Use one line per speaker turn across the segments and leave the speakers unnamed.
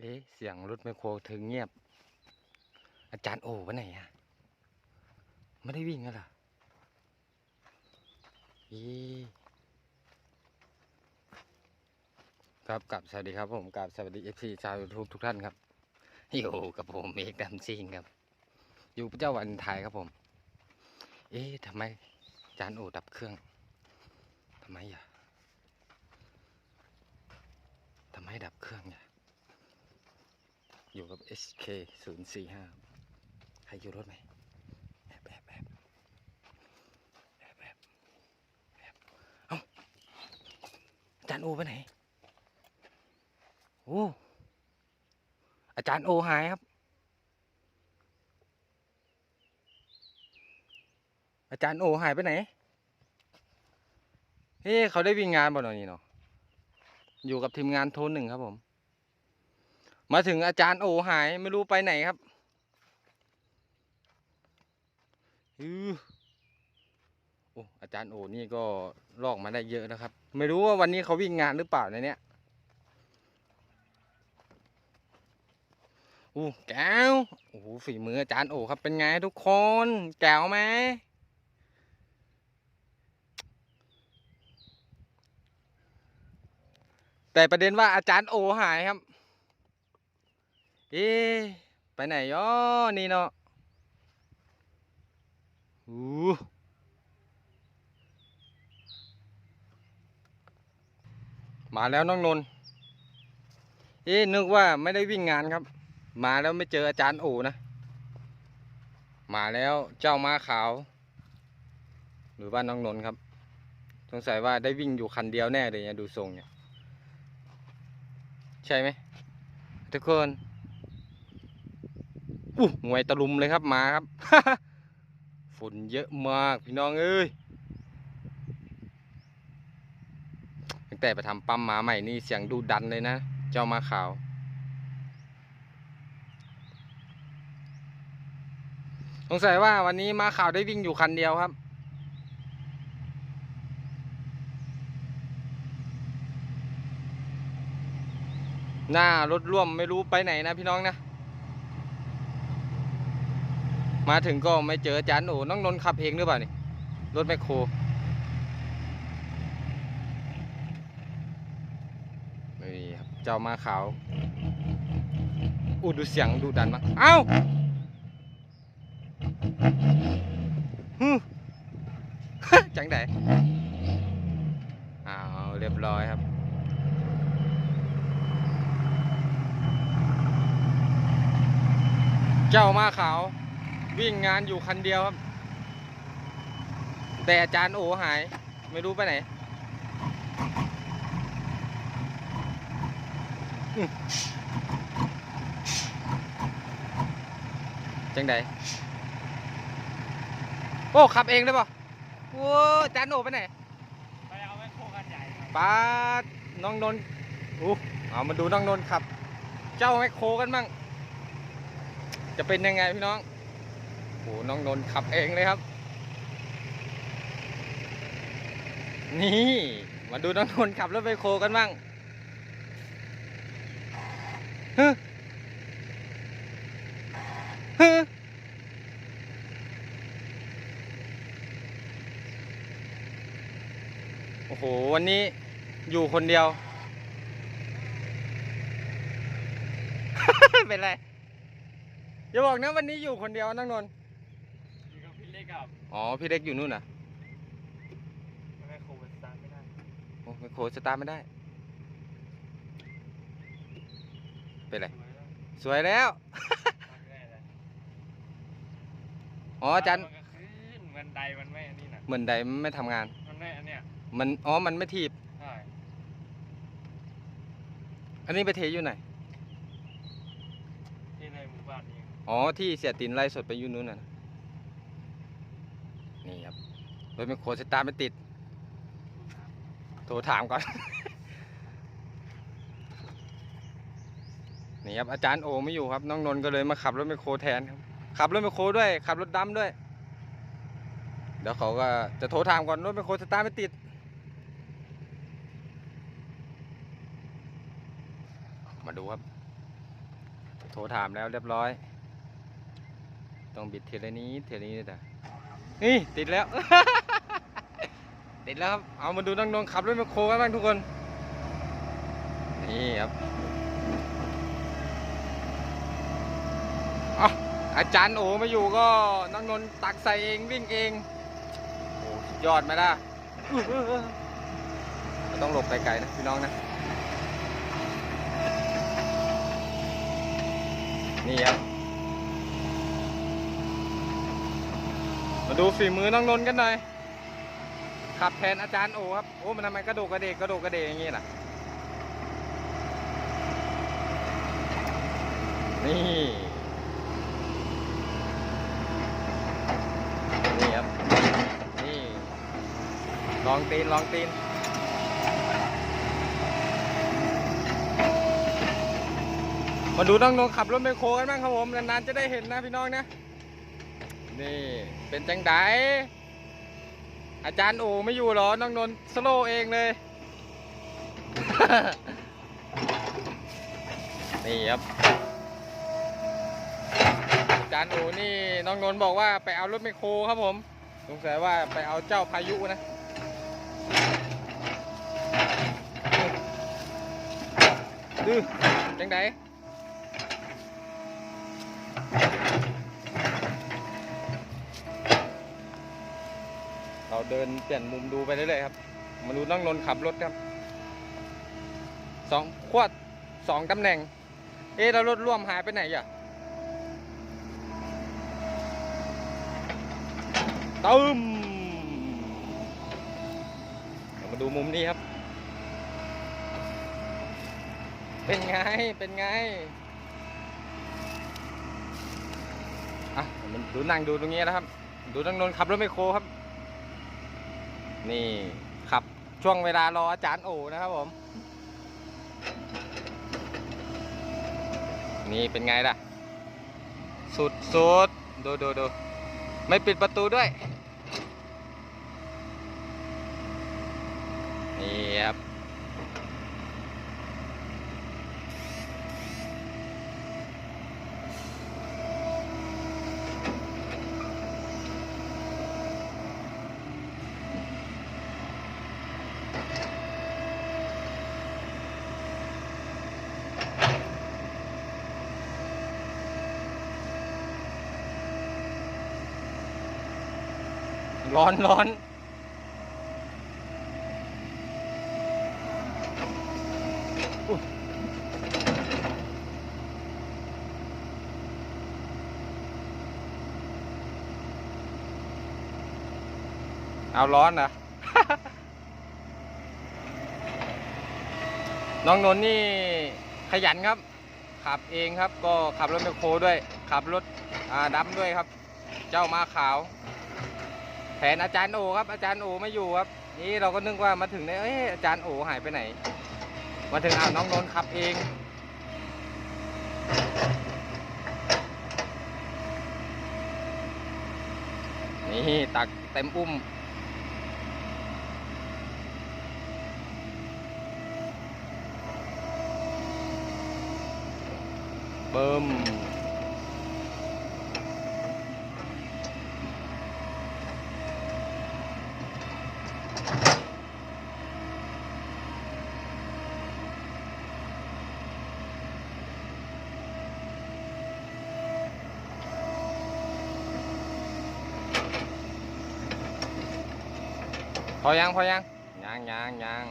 เอ๊ะเสียงรถไมโครถึงเงียบ อาจารย์โอวะไหนอะไม่ได้วิ่งกันเหรออีครับกับสวัสดีครับผมกับสวัสดีเอฟซีชาวยูทูบทุกท่านครับอยู่กับผมเอกดำซิงครับ อยู่พระเจ้าวันไทยครับผม เอ๊ะทำไมอาจารย์โอดับเครื่องทำไมอะทำไมดับเครื่องอะ อยู่กับ SK 0 4 5ใครอยู่รถไหมแอบแอบแอบแอบแอบแอบเอ้าอาจารย์โอไปไหนโอ้อาจารย์โอหายครับ อาจารย์โอหายไปไหนเฮ้เขาได้วิ่งงานบ่หนอนี่เนาะอยู่กับทีมงานโทนหนึ่งครับผม มาถึงอาจารย์โอหายไม่รู้ไปไหนครับอือโอ้อาจารย์โอนี่ก็ลอกมาได้เยอะนะครับ ไม่รู้ว่าวันนี้เขาวิ่งงานหรือเปล่าในเนี้ยอู้แก้วโอ้โหฝีมืออาจารย์โอครับเป็นไงทุกคนแก้วไหมแต่ประเด็นว่าอาจารย์โอหายครับ เอ๊ไปไหนย่อนี่เนาะอู้มาแล้วน้องนนท์เอ๊ะนึกว่าไม่ได้วิ่งงานครับ มาแล้วไม่เจออาจารย์โอนะ มาแล้วเจ้าม้าขาว หรือว่าน้องนนท์ครับ สงสัยว่าได้วิ่งอยู่คันเดียวแน่เลยเนี่ยดูทรงเนี่ย ใช่ไหมทุกคน อู้หวยตะลุมเลยครับมาครับ ฝนเยอะมากพี่น้องเอ้ยตั้งแต่ไปทำปั๊มมาใหม่นี่เสียงดูดันเลยนะ เจ้ามาขาว สงสัยว่าวันนี้มาขาวได้วิ่งอยู่คันเดียวครับหน้ารถร่วมไม่รู้ไปไหนนะพี่น้องนะ มาถึงก็ไม่เจออาจารย์โอ้น้องนนท์ขับเองหรือเปล่านี่รถแมคโครนี่ครับเจ้ามาขาวอู้ดูเสียงดูดันมากเอ้าฮึจังไดอ้าวเรียบร้อยครับเจ้ามาขาว วิ่งงานอยู่คันเดียวครับ แต่อาจารย์โอหาย ไม่รู้ไปไหนอื้อจังไดโอ้ขับเองได้ปะโอ้อาจารย์โอไปไหน
ไปเอาแมคโครกันใหญ่ครับ
ป้าดน้องนนท์อู้เอามาดูน้องนนท์ขับ เจ้าแมคโครกันบ้างจะเป็นยังไงพี่น้อง โอ้น้องนนท์ขับเองเลยครับ นี่มาดูน้องนนท์ขับรถไมคโครกันบ้างฮึฮึโอ้โห วันนี้อยู่คนเดียว เป็นไร อย่าบอกนะวันนี้อยู่คนเดียวน้องนนท์
อยู่กับพี่เล็กกับ
อ๋อ พี่เล็กอยู่นู่นน่ะ
แมคโครมันสตาร์ทไม่ได้
โอ้ไมโครสตาร์ทไม่ได้ เป็นไร
สวยแล้ว
สวยแล้ว
สตาร์ทไม่ได้เลย
อ๋ออาจารย์
มันก็ขึ้นมันไดมันไม่อันนี้นะ
เหมือนใดมันไม่ทำงาน
มันไม่อันเนี้ย
มัน อ๋อ มันไม่ถีบ
ใช่
อันนี้ไปเทอยู่ไหน
ที่ในหมู่บ้านนี้
อ๋อ ที่เสียตินไล่สดไปอยู่นู้นน่ะนะ นี่ครับรถไมโครสตาร์ไม่ติด โทรถามก่อน นี่ครับอาจารย์โอไม่อยู่ครับ น้องนนท์ก็เลยมาขับรถไมคโครแทนครับขับรถไมคโครด้วย ขับรถดำด้วย เดี๋ยวเขาก็จะโทรถามก่อนรถไมคโครสตาร์ไม่ติด มาดูครับ โทรถามแล้วเรียบร้อย ต้องบิดเทเลนี้เทเลนี้แต่ นี่ติดแล้ว ติดแล้วครับ เอามาดูน้องนงขับรถมคโคกันบ้างทุกคน นี่ครับเอาอาจารย์โอมาอยู่ก็น้องนนตักใส่เองวิ่งเองโอ้ยอดไหมล่ะต้องหลบไกลๆนะพี่น้องนะ นี่ครับ มา ดูฝีมือน้องนนท์กันหน่อย ขับแทนอาจารย์โอครับ โอ้ มันทำไมกระโดดกระเดกกระโดดกระเดกอย่างงี้ล่ะ นี่ นี่ครับ นี่ ลองตีน ลองตีนมาดูน้องนงขับรถไมโครกันบ้างครับผม นานๆจะได้เห็นนะพี่น้องนะ นี่ เป็นจังไดอาจารย์โอไม่อยู่หรอ น้องนนท์สโลเองเลย นี่ครับ อาจารย์โอนี่ น้องนนท์บอกว่าไปเอารถไมโครครับผม สงสัยว่าไปเอาเจ้าพายุนะดื้อจังได เราเดินเปลี่ยนมุมดูไปเรื่อยๆครับ มาดูน้องนนขับรถครับสองขวดสองตำแหน่ง เอ๊ะแล้วรถร่วมหายไปไหนอะตึมเรามาดูมุมนี้ครับ เป็นไง เป็นไง อะ มันดูนั่งดูตรงนี้นะครับ ดูน้องนนขับรถไมคโครครับ นี่ขับช่วงเวลารออาจารย์โอนะครับผม นี่เป็นไงล่ะ สุดสุดดูดูดูไม่ปิดประตูด้วย นี่ครับ ร้อนร้อนเอาร้อนนะน้องนนท์นี่ขยันครับ ขับเองครับ ก็ขับรถแมคโครด้วย ขับรถอ่าดำด้วยครับ เจ้ามาขาว แผนอาจารย์โอครับ อาจารย์โอไม่อยู่ครับ นี่เราก็นึกว่ามาถึงเนี่ยเอ้ยอาจารย์โอหายไปไหน มาถึงอ้าวน้องนนท์ขับเองนี่ตักเต็มอุ้ม เบิ่ม พอยังพอยังยังยังยัง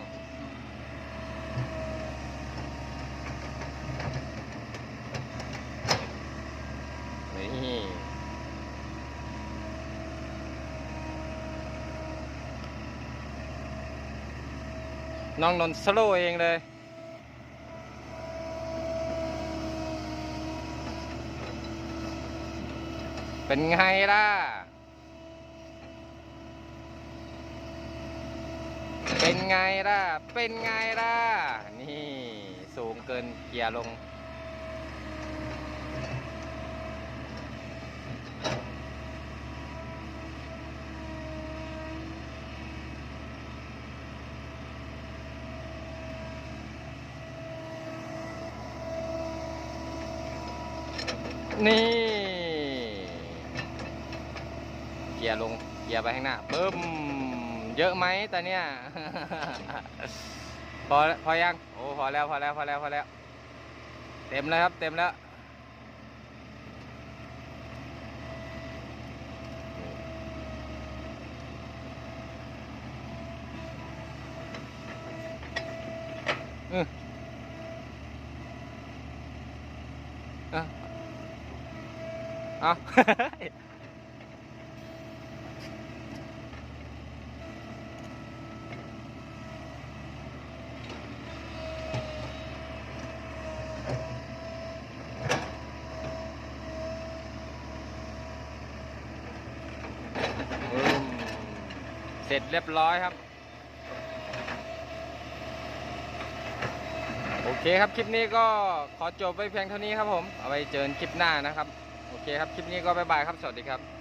นี่น้องนนสโลเองเลยเป็นไงล่ะ เป็น ไงล่ะ เป็นไงล่ะ นี่สูงเกินเกียร์ลง นี่ เกียร์ลง เกียร์ไปข้างหน้า ปึ้ม เยอะไหมตอนเนี้ย พอพอยัง โอ้พอแล้วพอแล้วพอแล้วพอแล้ว เต็มแล้วครับ เต็มแล้วอืออาเอา เสร็จเรียบร้อยครับ โอเคครับคลิปนี้ก็ขอจบไปเพียงเท่านี้ครับผม เอาไว้เจอกันคลิปหน้านะครับ โอเคครับคลิปนี้ก็บ๊ายบายครับ สวัสดีครับ